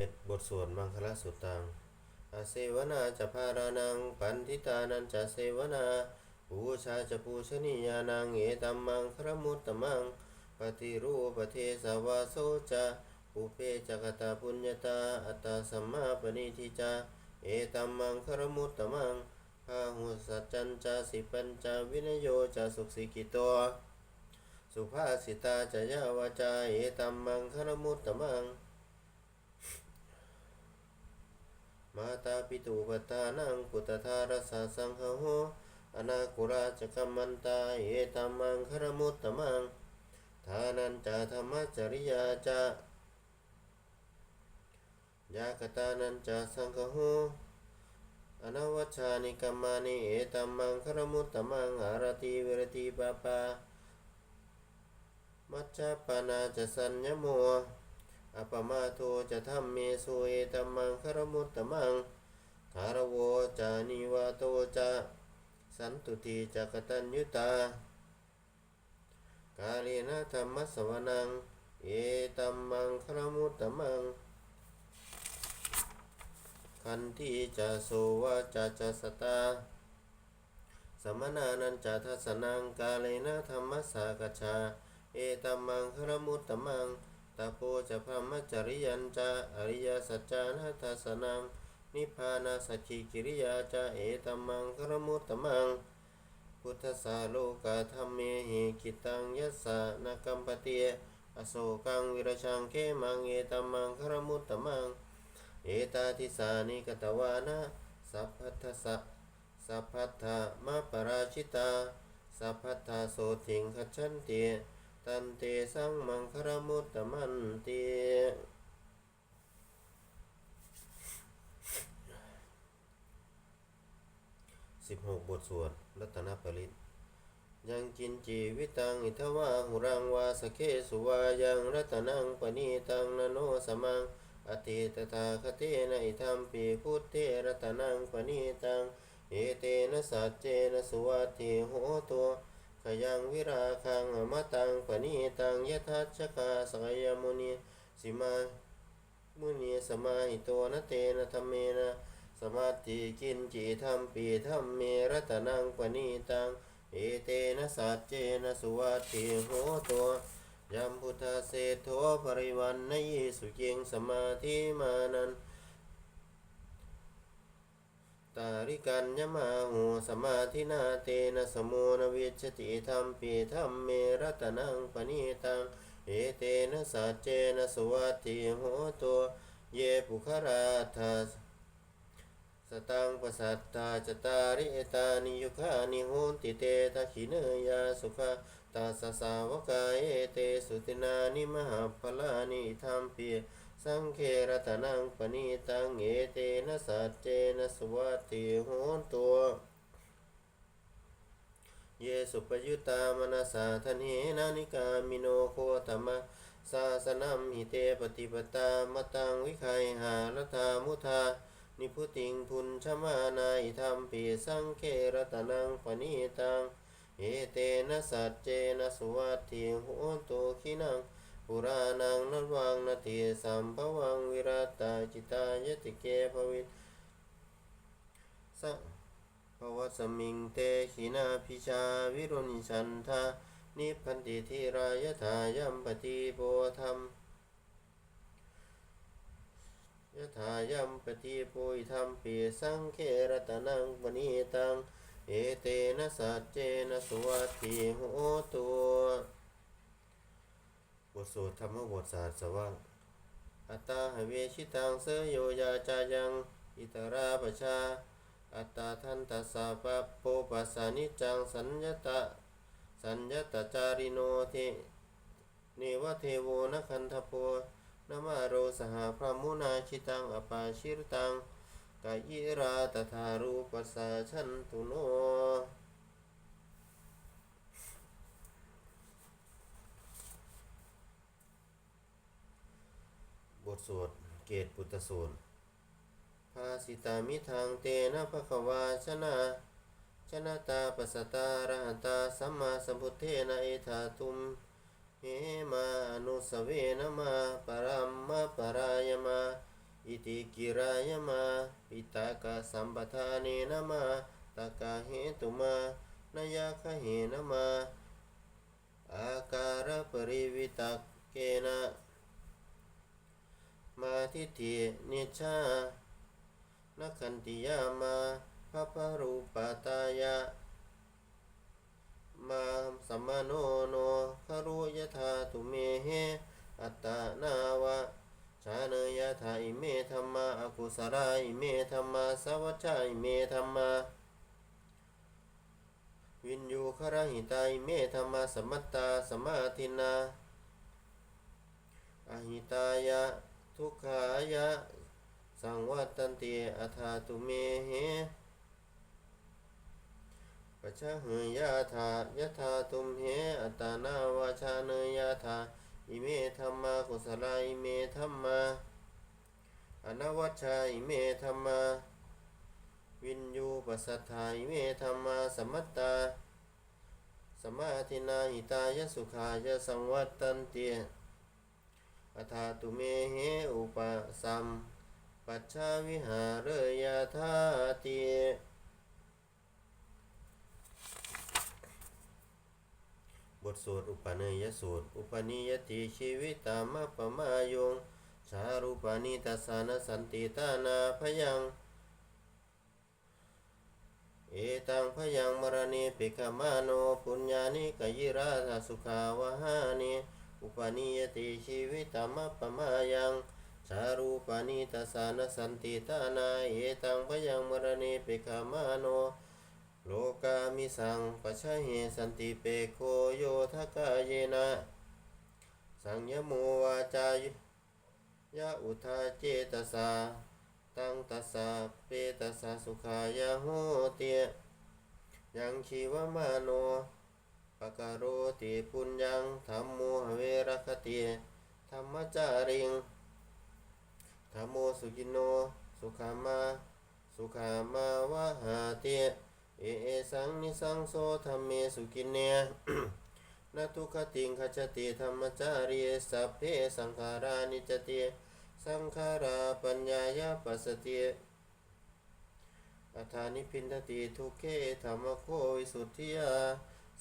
เจ็ดบทสวดมังคลสุตตังอาเสวนาจะพารานังปันทิตานันจะเสวนาปูชาจะปูชนียานังเอตัมมังครมุตตมังปฏิรูปเทสวาโสจะปุเพจกตาปุญญาตาอัตตาสัมมาปณิทิจาเอตัมมังครมุตตมังพาหุสัจจันจะสิปัญจวินโยจะสุขสิกิโตสุภาสิตาจะยาวาจาเอตัมมังครมุตตมัง มาตาปิตุปตานังพุทธารสาสังหโหอนาคุราจกัมมันตาเอตัมมังครมุตตมังทานันจาธรรมจริยาจายากตานันจาสังฆโหอนวัชชานิกัมมานิเอตัมมังครมุตตมังอารติเวรติปาปามัจจปนาจะสัญญโม อปมาโทจะทำเมสุเอตมังคารมุตตมังคารโวจานิวาโตจะสันตุติจักตัญยุตากาลีนะธรรมสวนัง เอตัมมังคารมุตตมัง คันทีจะโสวาจะจะสตา สมนานันจะทัสนังกาเลนะธรรมสากชา เอตัมมังคารมุตตมัง ตาโพจะพรหมจริยันจะอริยสัจจานาทัสนังนิพพานาสัจจิกิริยาจะเอตัมมังครมุตตมัง พุทธสาโลกาธรรมเมหิกิตังยัสสะนกัมปเตียอโศกังวิรชังเขมังเอตัมมังครมุตตมัง เอตาทิสานิกตวานะสัพพัทธสะสัพพัทธะมะปราชิตา สัพพัทธโสติงคัจฉันเต ตันเตสังมังคารมุตตมันเตสิบหกบทสวดรัตนปริตยังกินจีวิตังอิทวาหุรังวาสเคสุวายังรัตนังปณีตังนโนสมังอติตถาคเตนะอิธรรมปีพุทเทรัตนังปณีตังเอเตนะสัจเจนะสุวัติโหตัว ยังวิราคังอมตังปณีตังยทัชกาสกยมุนีสิมามุนีสมาหิโตนะเตนะธรรมเมนะสมาธิกินจิธรรมปีธรรมเมรัตนังปณีตังเอเตนะสัจเจนะสุวัตถิโหตัวยัมพุทธเศโทปริวันนยิสุเกียงสมาธิมานัน ตาริกัญญมาหูสมาธินาเตนะสมุนวิชติธรรมปีธรรมเมรัตนังปณีตัง เอเตนะสัจเจนะสวัติโหตัวเยปุคราทัสสตังปสัตตาจตาริเอตานิยุคานิโหนติเตตะขิเนยาสุขตาสสาวกาเอเตสุตินานิมหาพลานิธรรมเปี สังเครตนังปณีตังเอเตนะสัจเจนะสวัตถิโหนตัว เยสุปยุตตามนาสาธเนนานิกามิโนโคตมะสาสนัมหิเตปฏิปตามตังวิไคหารธามุทานิพุติงพุนชมานาอิธรรมปีสังเครตนังปณีตังเอเตนะสัจเจนะสวัตถิโหนตุขินัง ปุรานังนัวังนาทีสัมภวังวิรัตตาจิตายติเกภวิตสัภวสมิงเตขินาพิชาวิรุณิชันทานิพพันติทิรายถายัมปติโพธรรมยถายัมปติโพยธรรมปีสังเครตนังปณีตัง เอเตนะสัจเจนะสุวัตถิโหตัว บทสวดธรรมบทศาสตร์สว่างอัตตาหเวชิตังเสยโยยาจายัง อิตราปชา อัตตาทันตัสสะปโปปัสสานิจังสัญญตะสัญญตจาริโนเทเนวเทโวนคันทโพนมาโรสหพระมุนาชิตังอปาชิรตังกายิราตถารูปัสสะชันตุโน บทสวดเกตปุตตสูตรภาสิตามิทางเตนะภควาชนะชนะตาปัสตาระหันตาสัมมาสัมพุทเทนะเอธาตุมเหมาอนุสเวนะมาปรัมมาปรายมาอิติกิรายมาปิตากะสัมปทาเนนะมาตากะเหตุมานายาคะเหนะมาอาการปริวิตกเกนะ มาทิฏฐินิชานักันติยามาพระปรูปตายะ มาสัมมาโนโนคารุยธาตุเมเหอัตตานาวะชาเนยธาอิเมธรรมาอกุสราอิเมธรรมาสวัจจาอิเมธรรมาวินยูคารหิตาอิเมธรรมาสมัตตาสมาธินาอหิตายะ ทุกขายะ สังวัตตันติอัฏฐาตุเมเหปัจฉเหยยะธายะธาตุมเหอัตานาวาชาเนยยะธาอิเมธัมมากุสลาอิเมธัมมาอนวัชชาอิเมธัมมาวินยูปัสสัทธาอิเมธัมมาสมัตตาสมาธินาหิตายะสุขายะสังวัตตันเตีย อัฏฐาตุเมเหอุปสัมปัจฉาวิหารยะธาติบทสวดอุปเนยสูตร อุปนิยติชีวิตามะปมายง ชารูปานิตัสานสันติตานาพยัง เอตังพยังมรณีปิกมาโน ปุญญานิกยิราสุขาวหานิ อุปนิยติชีวิตามะปมายังชารูปานิตัสานสันติตานาเอตังพยังมรณีปิกามาโน โลกามิสังปชะเหสันติเปโคโยทกาเยนะ สังยโมวาจายยะอุทาเจตสา ตังตัสสะเปตัสสะสุขายะโหเตยังชีวมาโน ปะกโรติปุญญังธรรมโมเวรคติธรรมจาริงธรรมโมสุกินโน สุขามา สุขามาวะหาเตเอเอสังนิสังโสธรรมเมสุกินเนนทุกขติงขจติธรรมจารีสัพเพสังขารานิจติสังขาราปัญญายาปัสสติอัฐานิพินทติทุกเขธรรมโควิสุทธิยา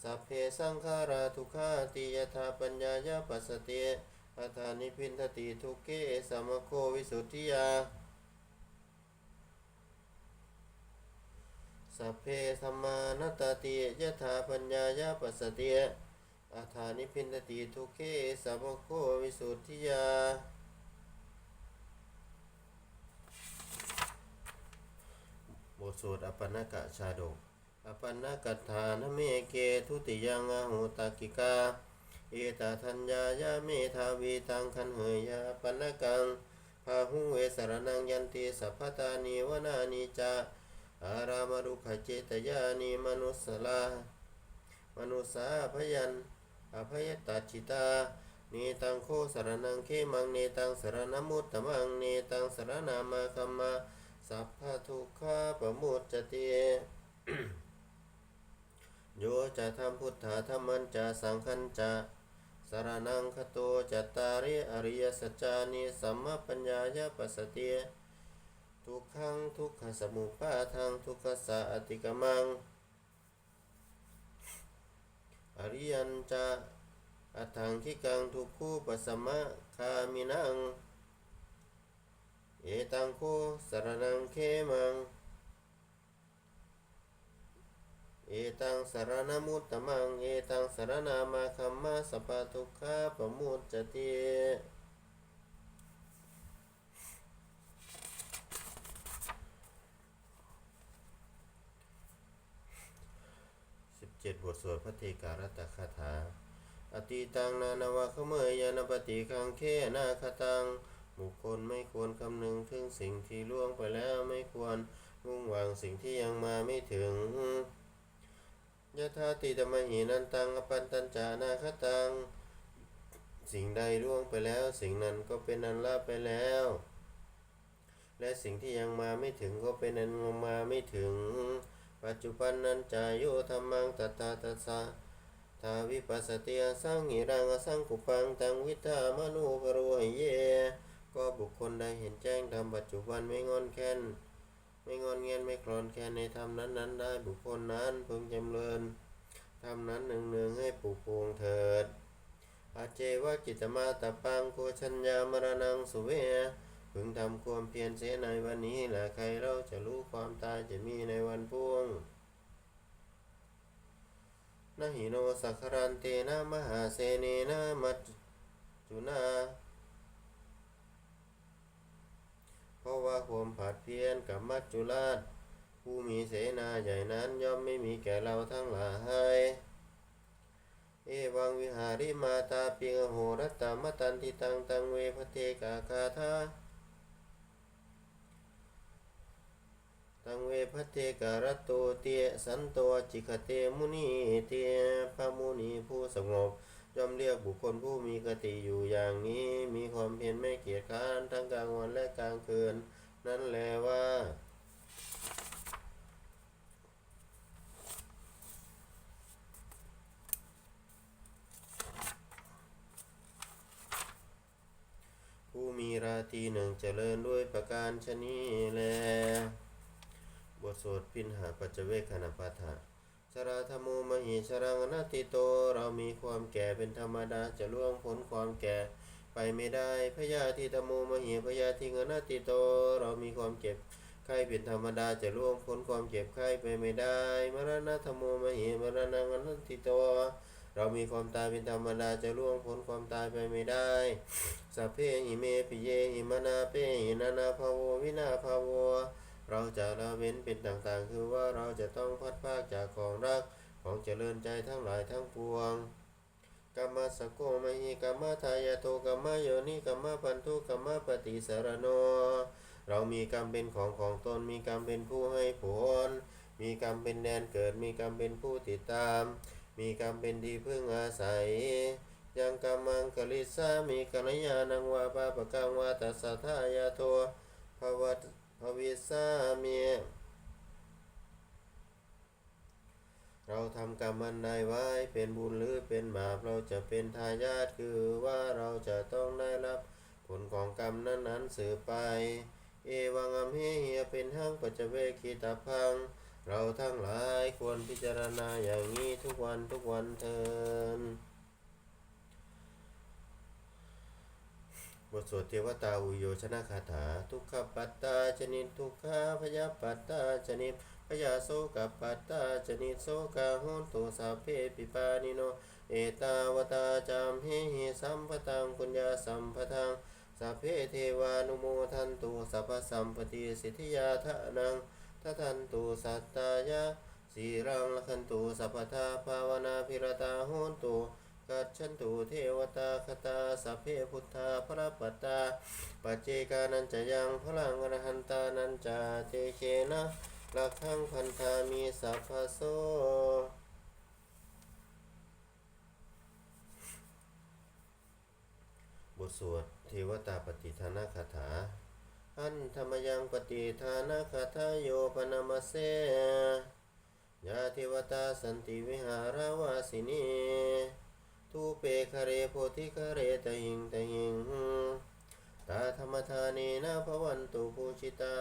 สัพเพสังขาราทุกขาติยถาปัญญายาปัสสติอัฏฐานิพินทติทุกเขสัมมโควิสุทธิยา สัพเพธรรมานตตติยถาปัญญายาปัสสติอาธานิพินตติทุกเขสัพพโควิสุทธิยาบทสวดอปันนกะชาดก อปันนกัฏฐานเมเกทุติยังอหุตากิกา เอตาทัญญายาเมทาวีตังคันเหยยาปันนกังพาหุเวสรนังยันติสัพพตานีวนานิจาอารามรุขเจตยานิมนุสลามนุสาพยันอภยตัจิตาเนตังโคสรนังเขมังเนตังสรณมุตตมังเนตังสรนามาคัมมาสัพพะทุกขาปมุจจติ โยจะทำพุทธาธรรมันจะสังขันจะสรนังคโตจัตตาริอริยสัจจานิสัมมาปัญญายาปัสสติทุกขังทุกขสมุปาทังทุกขสะอติกมัง อริยันจะอัตถังคิกังทุกคู่ปัสมะคามินัง เอตังโคสรนังเขมัง เอตังสารณมุตตมัง เอตังสารนามาคัมมาสปะทุกขาปมุจจติสิบเจ็ดบทสวดพระเทการตคาถา อติตังนานาวะขเมยยานปฏิคังเคนาคตัง บุคคลไม่ควรคำนึงถึงสิ่งที่ล่วงไปแล้วไม่ควรมุ่งหวังสิ่งที่ยังมาไม่ถึง ยะธาติตมหินันตังอปันตัญจานาคตัง สิ่งใดล่วงไปแล้ว สิ่งนั้นก็เป็นอันละไปแล้ว และสิ่งที่ยังมาไม่ถึงก็เป็นอันมาไม่ถึง ปัจจุบันนันจายโยธรรมังตถาตัสสะทาวิปัสสติอสังหิรังอสังกุปังตังวิธามนุปโรหเย ก็บุคคลใดเห็นแจ้งธรรมปัจจุบันไม่งอนแค้น ไม่งอนเงียนไม่คลอนแคลนในธรรมนั้นๆได้บุคคลนั้นพึงจำเริญธรรมนั้นหนึ่งหนึ่งให้ปลูกปวงเถิดอาเจวะกิตมาตะปังโคชัญญามรณังสุเวพึงทำความเพียรเสียในวันนี้แหละใครเราจะรู้ความตายจะมีในวันพวงนหิโนสักครันเตนะมหาเสเนนะมัจจุนา เพ ราะว่าความผาดเพี้ยรกับมัจจุราช ผู้มีเสนาใหญ่นั้นย่อมไม่มีแก่เราทั้งหลายเอวังวิหาริมาตาเปิงโหรัตตามตันทิตังตังเวพเทกาคาทาตังเวพเทการตโตเตียสันโตจิกเตมุนีเตียพระมุนีผู้สงบ ย่อมเรียกบุคคลผู้มีกติอยู่อย่างนี้ มีความเพียรไม่เกียจคร้านทั้งกลางวันและกลางคืน นั่นแลว่า ผู้มีราตรีหนึ่งเจริญด้วยประการชนีแล บทสวดพินหาปัจเจเวคขณปาฐะ ราธรรมูมหิชรังนาติโต เรามีความแก่เป็นธรรมดาจะล่วงพ้นความแก่ไปไม่ได้พยาธิธรรมูมหิพยาธิงนติโต เรามีความเจ็บไข้เป็นธรรมดาจะล่วงพ้นความเจ็บไข้ไปไม่ได้มรณะธรรมูมหิมรณังนัติโต เรามีความตายเป็นธรรมดาจะล่วงพ้นความตายไปไม่ได้สัพเพหิเมปิเยหิมนาเปหินานาภาววินาภาว เราจะละเว้นเป็นต่างๆ คือว่าเราจะต้องพัดพากจากของรักของเจริญใจทั้งหลายทั้งปวงกรรมสกโกมหิกรรมทายาโตกรรมโยนิกรรมปันทุกรรมปฏิสารโน เรามีกรรมเป็นของของตน มีกรรมเป็นผู้ให้ผล มีกรรมเป็นแดนเกิด มีกรรมเป็นผู้ติดตาม มีกรรมเป็นที่พึ่งอาศัย ยังกรรมังกลิสามีกัลยาณังวาปาปะกังวาตัสสะทายาโทภวัต ภวิสามีเราทำกรรมอันใดไว้เป็นบุญหรือเป็นบาปเราจะเป็นทายาทคือว่าเราจะต้องได้รับผลของกรรมนั้นๆสืบไป เอวังอัมเฮเหียเป็นทั้งปัจเจเวคีตาพัง เราทั้งหลายควรพิจารณาอย่างนี้ทุกวันทุกวันเทิน บทสวดเทวตาอุโยชนะคาถา ทุกขปัตตาชนิทุกขาพยาปัตตาชนิพยาโสกปัตตาชนิโสกาหุนตุสัพเพปิปานิโน เอตาวตาจามเฮหิสัมปตังปุญญาสัมปทังสัพเพเทวานุโมทันตุสัพสัมปติสิทธิยาทะนังทัทันตุสัตตายะสีรังลคันตุสัพพทาภาวนาพิรตาโหนตุ กัจฉันตุเทวตาคตาสัพเพพุทธาพระปัตตาปัจเจกานันจะยังพลังอรหันตานันจาเตเคนะลักขังพันธามีสัพพโสบทสวดเทวตาปฏิทานาคาถา อันธรรมยังปฏิทานาคาถาโยปนามเสยาเทวตาสันติวิหารวาสินี ทูเปคเรโพธิคเรตหิงตหิงตาธรรมทานีนาภวันตุภูชิตา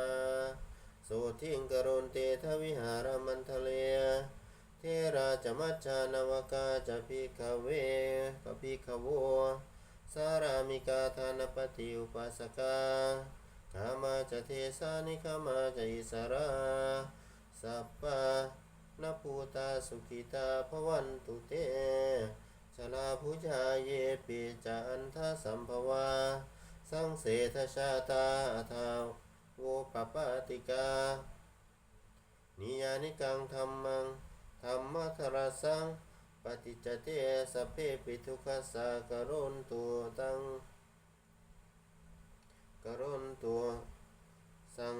โสทิงกรณเตทวิหารมันทะเลเทราจมัจจานวกาจะพิกเวกพิกโวสารามิกาธานปฏิอุปัสกาขามาจะเทสานิขามาจะอิสราสัพปะนภูตาสุขิตาภวันตุเต ชลาภูชาเยปิจันทสัมภวา สังเสทชาตาทาวโวปปาติกา นิยานิกังธรรมังธรรมะทรสัง ปฏิจเตสเพปิทุกขสากรณตัวตังกรณตัวสัง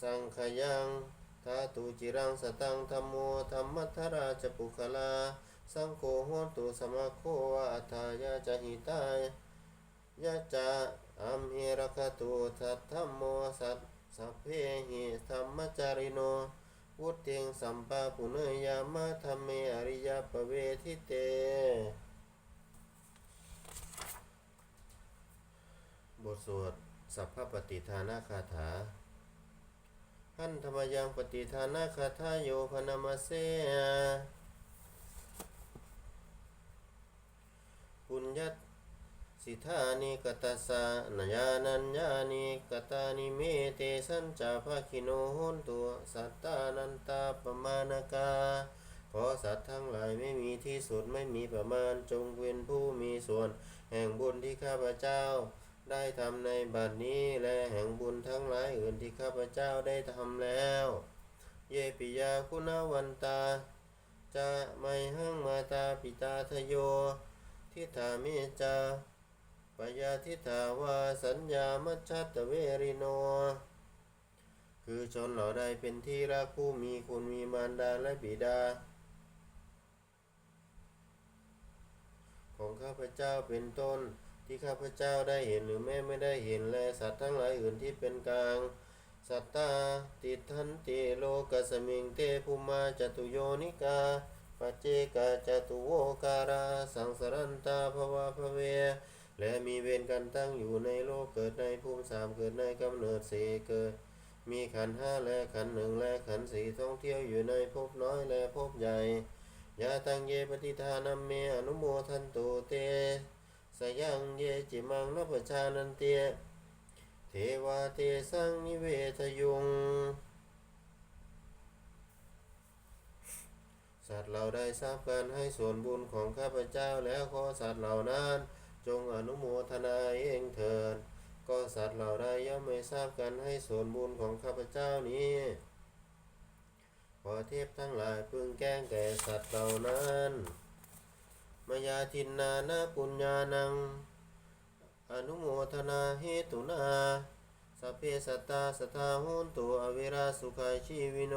สังขยังทาตุจิรังสตังธรรมโมธรรมัทราชปุคลา สังโฆโหตุสมโควะอัฏฐายาจหิตายยะจะอัมเหรคตุทัตธมโมสัตสัพเพหิธรรมจาริโนวุติงสัมปะปุเนยามะธรรมเมอริยปเวทิเตบบทสวดสัพพปฏิทานาคาถาหันธรรมยังปฏิทานาคาถาโยพนามาเส ปุญญตสิทธานิกตัสสะนยานัญญานิกตานิเมเตสัญจาภาคิโนโหนตัวสัตตานันตาปมาณกาขอสัตว์ทั้งหลายไม่มีที่สุดไม่มีประมาณจงเป็นผู้มีส่วน แห่งบุญที่ข้าพเจ้า ได้ทำในบัดนี้และแห่งบุญทั้งหลายอื่นที่ข้าพเจ้าได้ทำแล้ว เยปิยาคุณวันตา จะไม่หังมาตาปิตาทโย ทิฏฐามิจาปยาทิฏฐาวาสัญญามัจฉัตเวริโน คือชนเหล่าใดเป็นที่รักผู้มีคุณมีมารดาและบิดา ของข้าพเจ้าเป็นต้นที่ข้าพเจ้าได้เห็นหรือแม้ไม่ได้เห็นและสัตว์ทั้งหลายอื่นที่เป็นกลาง สัตตาติทันติโลกัสมิงเตภุมาจตุโยนิกา ปัจเจกจตุโวการาสังสารันตาภวะภเว และมีเวรกันตั้งอยู่ในโลกเกิดในภูมิสามเกิดในกำเนิดสี่เกิด มีขันห้าและขันหนึ่งและขันสี่ท่องเที่ยวอยู่ในภพน้อยและภพใหญ่ยาตังเยปฏิทานัมเมอนุโมทันตุเตสยังเยจิมังนปชานันเตเทวาเตสังนิเวทยุง สัตว์เราได้ทราบการให้ส่วนบุญของข้าพเจ้าแล้วขอสัตว์เหล่านั้น จงอนุโมทนาเองเถิดก็สัตว์เหล่าใดย่อมไม่ทราบการให้ส่วนบุญของข้าพเจ้านี้ ขอเทพทั้งหลายพึงแก้งแก่สัตว์เหล่านั้นมายาทินนานาปุญญานัง อนุโมทนาเหตุนาสเพสัตตาสทาหุนตุอเวราสุขัยชีวิโน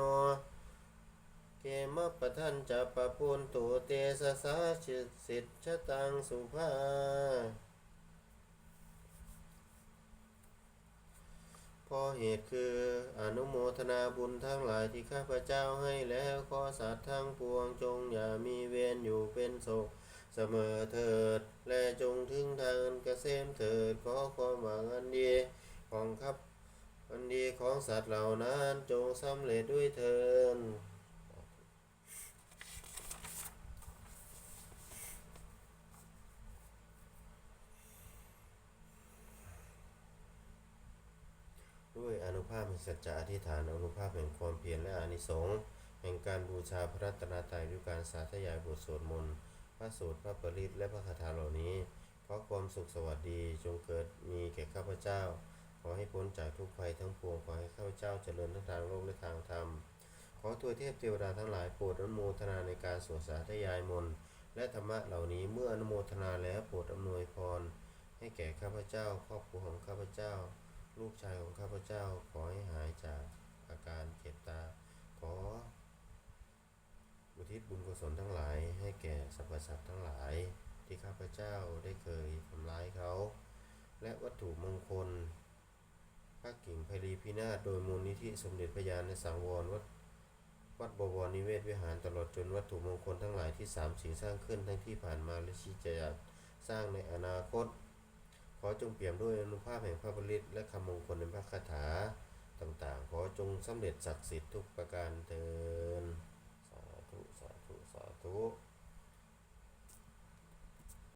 มปะทันจะปะปุนตุเตสะสาชิสิทชะตังสุภาพราะเหตุคืออนุโมทนาบุญทั้งหลายที่ข้าพเจ้าให้แล้วขอสัตว์ทั้งปวงจงอย่ามีเวรอยู่เป็นโศกเสมอเถิด และจงถึงทางเกษมเถิด ขอความหวังอันดีของข้าอันดีของสัตว์เหล่านั้นจงสำเร็จด้วยเถิด ด้วยอนุภาพแห่งสัจจะอธิษฐานอนุภาพแห่งความเพียรและอานิสงส์แห่งการบูชาพระรัตนตรัยด้วยการสาธยายบทสวดมนต์พระสูตรพระปริตและพระคาถาเหล่านี้ เพราะความสุขสวัสดีจงเกิดมีแก่ข้าพเจ้า ขอให้พ้นจากทุกภัยทั้งปวงขอให้ข้าพเจ้าเจริญทั้งทางโลกและทางธรรม ขอตัวเทพเทวดาทั้งหลายโปรดอนุโมทนาในการสวดสาธยายมนต์และธรรมะเหล่านี้เมื่ออนุโมทนาแล้วโปรดอำนวยพร ให้แก่ข้าพเจ้าครอบครัวของข้าพเจ้า ลูกชายของข้าพเจ้าขอให้หายจากอาการเจ็บตา ขอ อุทิศบุญกุศลทั้งหลาย ให้แก่สรรพสัตว์ทั้งหลาย ที่ข้าพเจ้าได้เคยทำร้ายเขา และวัตถุมงคลพระกิ่งไพรีพินาศโดยมูลนิธิสมเด็จพระยาณสังวรวัดวัดบวรนิเวศวิหารตลอดจนวัตถุมงคลทั้งหลายที่สามสิ่งสร้างขึ้นทั้งที่ผ่านมาและที่จะสร้างในอนาคต ขอจงเปี่ยมด้วยอนุภาพแห่งพระบริตและคำมงคลในพระคาถาต่างๆ ขอจงสำเร็จศักดิ์สิทธิ์ทุกประการเทินสาธุ สาธุ สาธุ